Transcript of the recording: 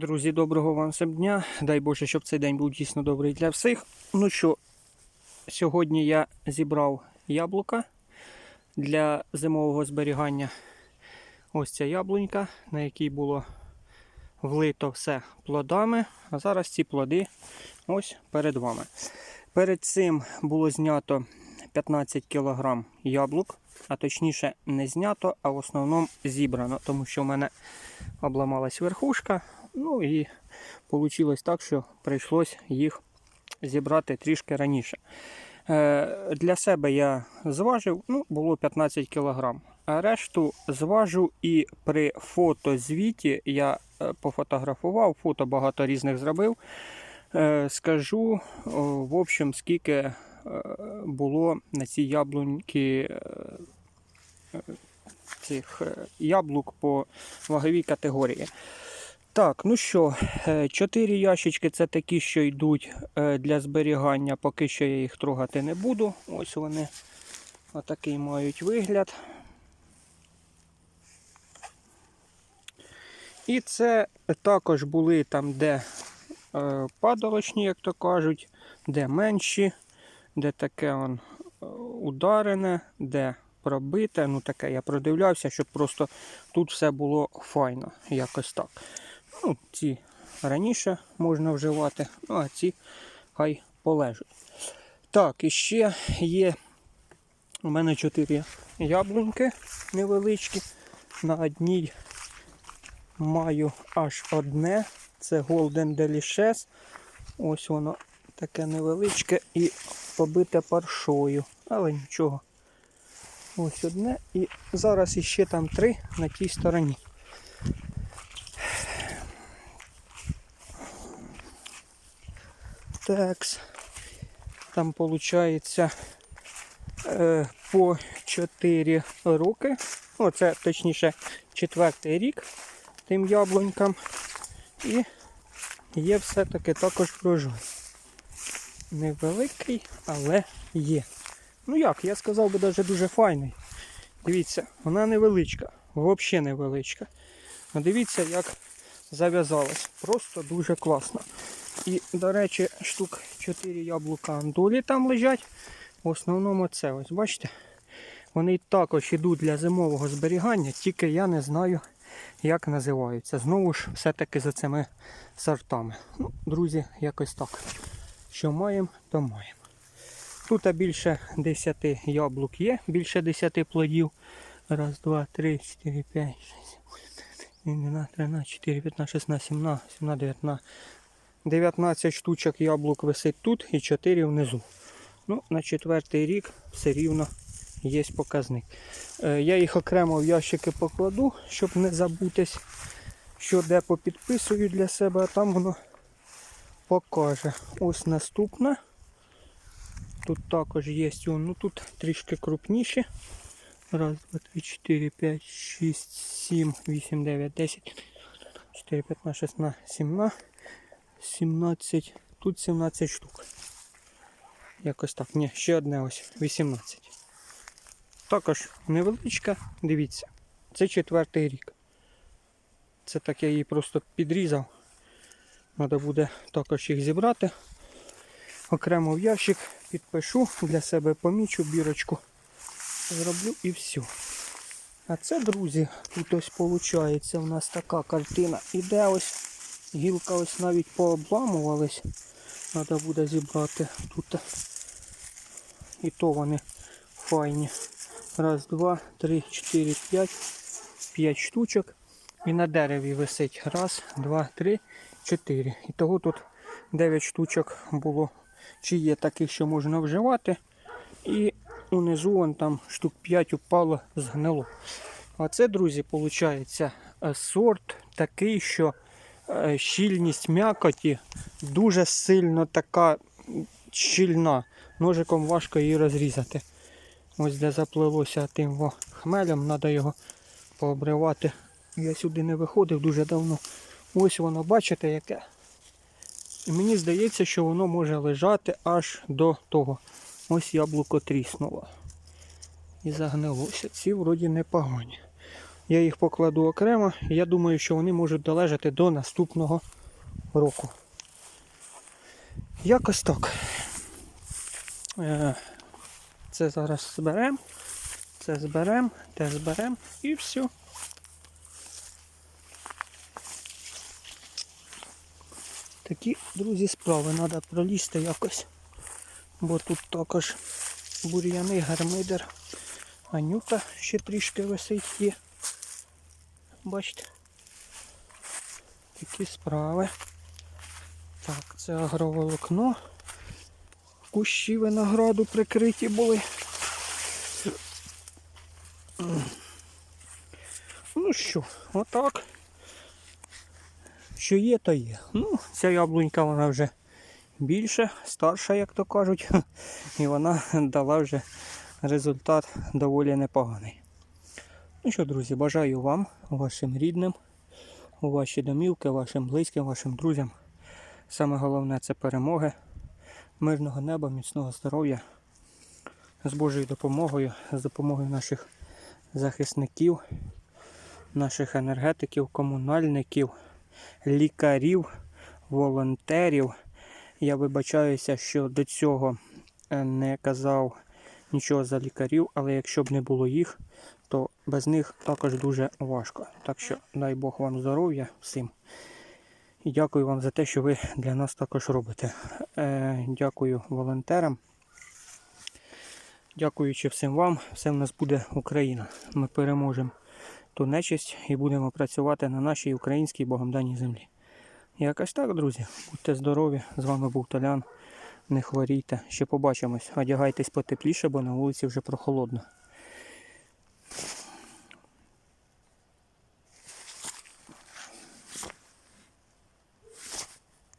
Друзі, доброго вам всім дня. Дай Боже, щоб цей день був дійсно добрий для всіх. Ну що, сьогодні я зібрав яблука для зимового зберігання. Ось ця яблунька, на якій було влито все плодами. А зараз ці плоди ось перед вами. Перед цим було знято 15 кг яблук, а точніше не знято, а в основному зібрано, тому що в мене обламалась верхушка. Ну і вийшло так, що прийшлось їх зібрати трішки раніше. Е, Для себе я зважив, ну, було 15 кг. А решту зважу і при фотозвіті я е, пофотографував, фото багато різних зробив. Е, Скажу, в общем, скільки було на цій яблуньки цих яблук по ваговій категорії. Так, ну що, е, чотири ящички це такі, що йдуть е, для зберігання. Поки що я їх трогати не буду. Ось вони отакий мають вигляд. І це також були там, де е, падалочні, як то кажуть, де менші, де таке он ударене, де пробите. Ну таке я продивлявся, щоб просто тут все було файно, якось так. Ну, ці раніше можна вживати, ну а ці хай полежать. Так, і ще є у мене чотири яблуньки невеличкі. На одній маю аж одне. Це Golden Delicious. Ось воно таке невеличке і побите паршою. Але нічого. Ось одне. І зараз іще там три на тій стороні. Такс. Там виходить е, по 4 роки. Ну, це точніше четвертий рік тим яблунькам. І є все-таки також врожай. Невеликий, але є. Ну як, я сказав би навіть дуже файний. Дивіться, вона невеличка, взагалі невеличка. Дивіться, як зав'язалась. Просто дуже класно. І, до речі, штук 4 яблука андолі там лежать. В основному це ось, бачите? Вони також йдуть для зимового зберігання, тільки я не знаю, як називаються. Знову ж все-таки за цими сортами. Ну, друзі, якось так. Що маємо, то маємо. Тут більше 10 яблук є, більше 10 плодів. Раз, два, три, чотири, п'ять, шість, 12, 13, 4, 15, 16, 17, 17, 19. 19 штучок яблук висить тут і 4 внизу. Ну, на четвертий рік все рівно є показник. Е, Я їх окремо в ящики покладу, щоб не забутись, що де попідписую для себе, а там воно покаже. Ось наступна. Тут також є, ну тут трішки крупніші. Раз, два, три, чотири, п'ять, шість, сім, вісім, дев'ять, десять, 4, 15, 16, 17. 17. Тут 17 штук. Якось так. Ні, ще одне ось 18. Також невеличка, дивіться. Це четвертий рік. Це так я її просто підрізав. Треба буде також їх зібрати. Окремо в ящик підпишу, для себе помічу бірочку. Зроблю і все. А це, друзі, тут ось виходить у нас така картина. Іде ось Гілка ось навіть пообламувались. Треба буде зібрати тут. І то вони файні. Раз, два, три, чотири, п'ять. П'ять штучок. І на дереві висить. Раз, два, три, чотири. І того тут 9 штучок було. Чи є таких, що можна вживати. І унизу вон там штук 5 упало, згнило. А це, друзі, виходить сорт такий, що е, щільність м'якоті дуже сильно така щільна. Ножиком важко її розрізати. Ось де заплилося тим хмелем, треба його пообривати. Я сюди не виходив дуже давно. Ось воно, бачите, яке. І мені здається, що воно може лежати аж до того. Ось яблуко тріснуло. І загнилося. Ці вроді непогані. Я їх покладу окремо. і Я думаю, що вони можуть долежати до наступного року. Якось так. Е, Це зараз зберемо. Це зберемо, те зберемо і все. Такі, друзі, справи. Треба пролізти якось. Бо тут також бур'яни, гармидер. Анюта ще трішки висить є. Бачите? Такі справи. Так, це агроволокно. Кущі винограду прикриті були. Ну що, отак. Що є, то є. Ну, ця яблунька вона вже більше, старша, як то кажуть, і вона дала вже результат доволі непоганий. Ну що, друзі, бажаю вам, вашим рідним, ваші домівки, вашим близьким, вашим друзям. Саме головне це перемоги, мирного неба, міцного здоров'я, з Божою допомогою, з допомогою наших захисників, наших енергетиків, комунальників, лікарів, волонтерів. Я вибачаюся, що до цього е, не казав нічого за лікарів, але якщо б не було їх, то без них також дуже важко. Так що дай Бог вам здоров'я всім. І дякую вам за те, що ви для нас також робите. Е, дякую волонтерам. Дякуючи всім вам, все в нас буде Україна. Ми переможемо ту нечисть і будемо працювати на нашій українській Богом даній землі. Якось так, друзі. Будьте здорові. З вами був Толян. Не хворійте. Ще побачимось. Одягайтесь потепліше, бо на вулиці вже прохолодно.